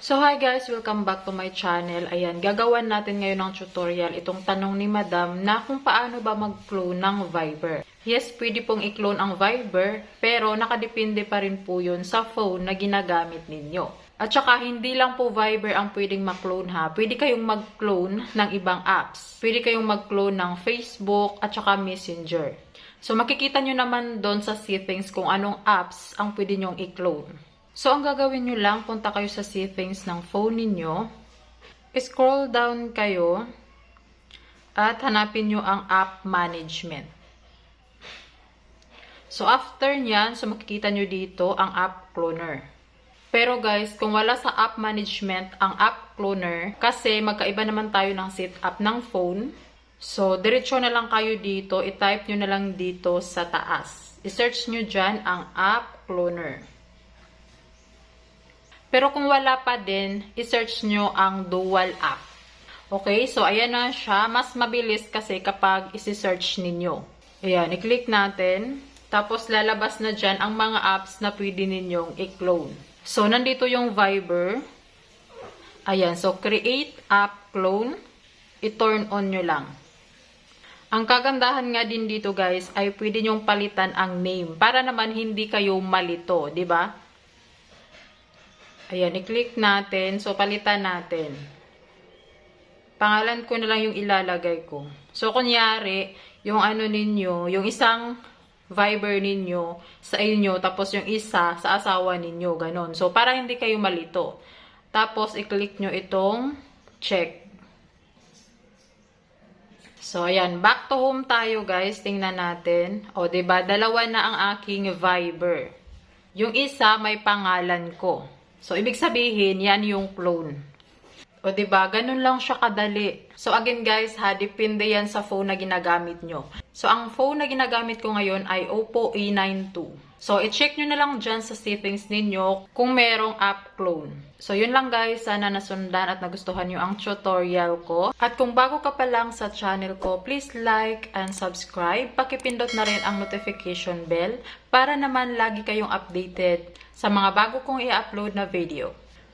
So hi guys, welcome back to my channel. Ayan, gagawan natin ngayon ng tutorial itong tanong ni Madam na kung paano ba mag-clone ng Viber. Yes, pwede pong i-clone ang Viber, pero nakadepende pa rin po yun sa phone na ginagamit ninyo. At saka, hindi lang po Viber ang pwedeng mag-clone ha. Pwede kayong mag-clone ng ibang apps. Pwede kayong mag-clone ng Facebook at saka Messenger. So, makikita nyo naman doon sa settings kung anong apps ang pwede nyong i-clone. So, ang gagawin nyo lang, punta kayo sa settings ng phone ninyo. Scroll down kayo at hanapin nyo ang app management. So, after nyan, so makikita nyo dito ang app cloner. Pero guys, kung wala sa app management ang app cloner, kasi magkaiba naman tayo ng setup ng phone, so diretso na lang kayo dito, i-type nyo na lang dito sa taas. I-search nyo dyan ang app cloner. Pero kung wala pa din, i-search nyo ang dual app. Okay, so ayan na siya. Mas mabilis kasi kapag isi-search ninyo. Ayan, i-click natin. Tapos lalabas na dyan ang mga apps na pwede ninyong i-clone. So, nandito yung Viber. Ayan, so create app clone. I-turn on nyo lang. Ang kagandahan nga din dito guys ay pwede nyong palitan ang name para naman hindi kayo malito, di ba? Ayan, i-click natin. So, palitan natin. Pangalan ko na lang yung ilalagay ko. So, kunyari, yung ano ninyo, yung isang Viber ninyo sa inyo, tapos yung isa sa asawa ninyo, ganon. So, para hindi kayo malito. Tapos, i-click nyo itong check. So, ayan. Back to home tayo, guys. Tingnan natin. O, ba diba? Dalawa na ang aking Viber. Yung isa, may pangalan ko. So, ibig sabihin, yan yung clone. O, ba diba? Ganun lang siya kadali. So, again guys, ha, depende yan sa phone na ginagamit nyo. So, ang phone na ginagamit ko ngayon ay Oppo A92. So, i-check nyo na lang dyan sa settings ninyo kung merong app clone. So, yun lang guys. Sana nasundan at nagustuhan nyo ang tutorial ko. At kung bago ka pa lang sa channel ko, please like and subscribe. Pakipindot na rin ang notification bell para naman lagi kayong updated sa mga bago kong i-upload na video.